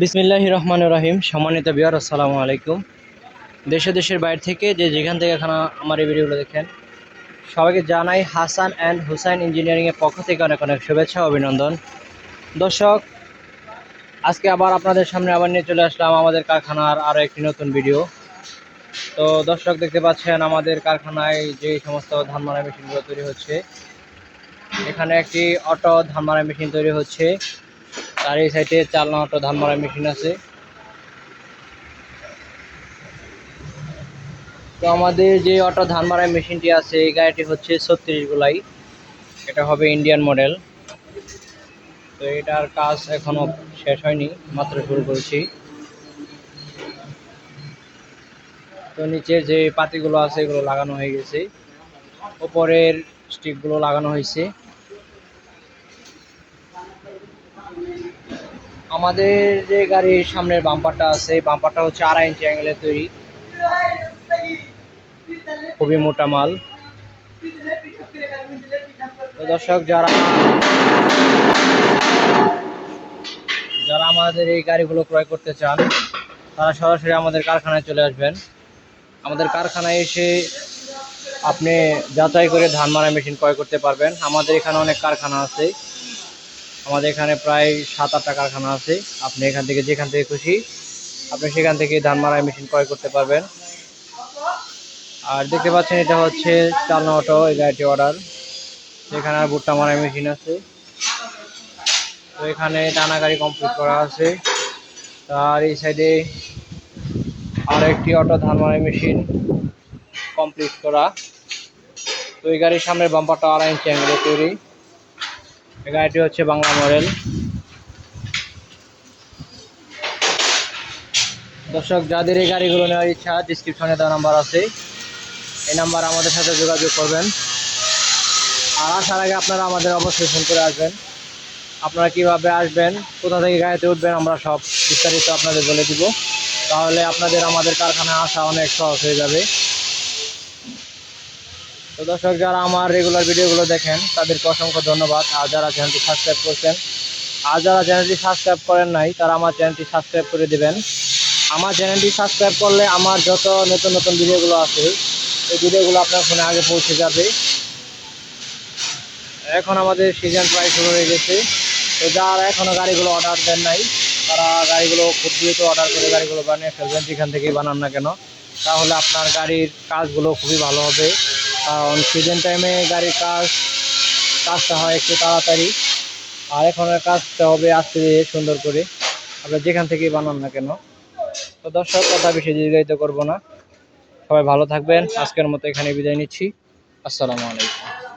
বিসমিল্লাহ রহমান রহিম সম্মানিত বিহার আসসালামু আলাইকুম। দেশে দেশের বাইরে থেকে যে যেখান থেকে এখানে আমার এই ভিডিওগুলো দেখেন, সবাইকে জানাই হাসান অ্যান্ড হুসাইন ইঞ্জিনিয়ারিংয়ের পক্ষ থেকে অনেক অনেক শুভেচ্ছা অভিনন্দন। দর্শক, আজকে আবার আপনাদের সামনে আবার নিয়ে চলে আসলাম আমাদের কারখানার আরও একটি নতুন ভিডিও। তো দর্শক দেখতে পাচ্ছেন, আমাদের কারখানায় যে সমস্ত ধান মারা মেশিনগুলো তৈরি হচ্ছে, এখানে একটি অটো ধান মারা মেশিন তৈরি হচ্ছে, তার এই সাইডে চালনা অটো ধান মারা মেশিন আছে। তো আমাদের যে অটো ধান মারাই মেশিনটি আছে, এই গাড়িটি হচ্ছে ছত্রিশ গোলাই, এটা হবে ইন্ডিয়ান মডেল। তো এটার কাজ এখনও শেষ হয়নি, মাত্র শুরু করেছি। তো নিচের যে পাতিগুলো আছে, এগুলো লাগানো হয়ে গেছে। উপরের স্টিকগুলো লাগানো হয়েছে। আমাদের যে গাড়ির সামনের বাম্পারটা আছে বাম্পারটা হচ্ছে আড়াই ইঞ্চি অ্যাঙ্গেলের তৈরি। খুবই মোটা মাল। দর্শক, যারা যারা আমাদের এই গাড়িগুলো ক্রয় করতে চান, তারা সরাসরি আমাদের কারখানায় চলে আসবেন। আমাদের কারখানায় এসে আপনি যাচাই করে ধান মারা মেশিন ক্রয় করতে পারবেন। আমাদের এখানে অনেক কারখানা আছে। আমাদের এখানে প্রায় সাত, আটটা কারখানা আছে। আপনি এখান থেকে যেখান থেকে খুশি, আপনি সেখান থেকে ধান মারাই মেশিন ক্রয় করতে পারবেন। আর দেখতে পাচ্ছেন, এটা হচ্ছে চালনা অটো এই গাড়িটি অর্ডার। এখানে আর ভুট্টা মারাই মেশিন আছে। তো এখানে টানা গাড়ি কমপ্লিট করা আছে। আর এই সাইডে আর একটি অটো ধান মেশিন কমপ্লিট করা। তো এই গাড়ির সামনের বাম্পারটা আড়াই ইঞ্চি অ্যাঙ্গেলে তৈরি। এই গাড়িটি হচ্ছে বাংলা মডেল দর্শক, যাদের এই গাড়িগুলো নেওয়ার ইচ্ছা ডিসক্রিপশনে দেওয়া নাম্বার আছে। এই নাম্বার আমাদের সাথে যোগাযোগ করবেন। আর আসার আগে আপনারা আমাদের অবশ্যই ফোন করে আসবেন। আপনারা কীভাবে আসবেন, কোথা থেকে গাড়িতে উঠবেন, আমরা সব বিস্তারিত আপনাদের বলে দিব। তাহলে আপনাদের আমাদের কারখানায় আসা অনেক সহজ হয়ে যাবে। তো দর্শক, যারা আমার রেগুলার ভিডিওগুলো দেখেন, তাদেরকে অসংখ্য ধন্যবাদ। আর যারা চ্যানেলটি সাবস্ক্রাইব করছেন, আর যারা চ্যানেলটি সাবস্ক্রাইব করেন নাই, তারা আমার চ্যানেলটি সাবস্ক্রাইব করে দিবেন। আমার চ্যানেলটি সাবস্ক্রাইব করলে আমার যত নতুন নতুন ভিডিওগুলো আছে এই ভিডিওগুলো আপনার ফোনে আগে পৌঁছে যাবে। এখন আমাদের সিজন প্রায় শুরু হয়ে গেছে। তো যারা এখনও গাড়িগুলো অর্ডার দেন নাই, তারা গাড়িগুলো খুব দ্রুত অর্ডার করে গাড়িগুলো বানিয়ে ফেলবেন, যেখান থেকেই বানান না কেন। তাহলে আপনার গাড়ির কাজগুলো খুবই ভালো হবে। কারণ সিজন টাইমে গাড়ির কাজ, কাজটা হয় একটু তাড়াতাড়ি। আর এখনের কাজটা হবে আস্তে সুন্দর করে। আপনার যেখান থেকেই বানান না কেন। তো দর্শক, কথা বেশি দীর্ঘায়িত করব না। সবাই ভালো থাকবেন। আজকের মতো এখানে বিদায় নিচ্ছি। আসসালামু আলাইকুম।